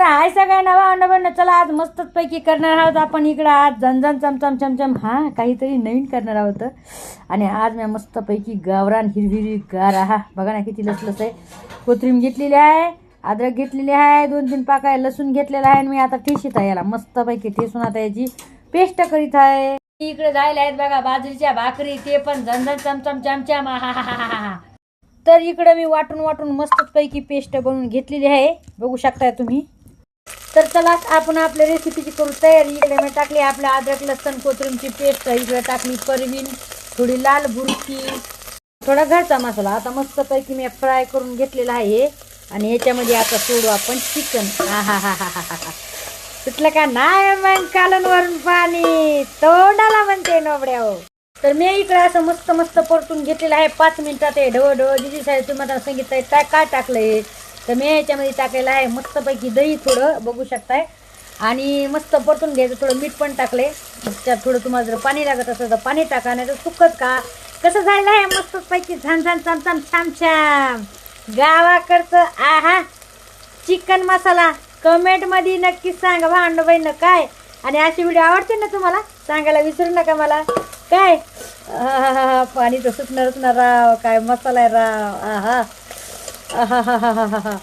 हाय सगळ्या नवा अंडबन चला आज मस्तच पैकी करणार आहोत आपण इकडं. आज झनझन चमचम चमचम. हा काहीतरी नवीन करणार आहोत. आणि आज मी मस्तपैकी गावरान हिरविरी गार हा बघा ना किती लसलस आहे. कोथिंबीर घेतलेली आहे अद्रक घेतलेली आहे दोन तीन पाका लसूण घेतलेला आहे. आणि मी आता ठेशीत आहे याला. मस्तपैकी ठेसून आता याची पेस्ट करीत आहे. इकडे जायला आहेत बघा बाजरीच्या भाकरी ते पण झनझन चमचम चमचम. हा हा हा हा हा. तर इकडं मी वाटून वाटून मस्तच पैकी पेस्ट बनवून घेतलेली आहे. बघू शकताय तुम्ही. तर चला आपण आपल्या रेसिपीची करू तयारी. इकडे मी टाकली आपल्या अद्रक लसण कोथरूमची पेस्ट इकडे टाकली परवीन थोडी लाल बुरकी थोडा घरचा मसाला. आता मस्तपैकी मी फ्राय करून घेतलेला आहे आणि याच्यामध्ये आता सोडू आपण चिकन हा हा हा हा हा हा हा तिथलं का? नाही मग कालनवरून पाणी. तोंडाला म्हणते नोबड्या हो तर मी इकडे असं मस्त मस्त परतून घेतलेलं आहे. पाच मिनिटात हे ढवळ ढवळ दिदी साहेब तुम्हाला सांगितलंय काय काय टाकलंय? तर मी याच्यामध्ये टाकलेलं आहे. मस्तपैकी दही थोडं बघू शकताय. आणि मस्त परतून घ्यायचं थोडं मीठ पण टाकले. त्यात थोडं तुम्हाला जर पाणी लागत असेल तर पाणी टाका नाही तर सुकत का कसं झालं आहे? मस्तपैकी छान छान छान छान छान छान गावाकडचं आहा. चिकन मसाला. कमेंटमध्ये नक्की सांगा भांडबाईनं काय? आणि अशी व्हिडिओ आवडते ना तुम्हाला? सांगायला विसरू नका मला. काय? पाणी तर सुटणारच ना राव. काय मसाला आहे राव. आहा. 啊哈哈哈哈哈哈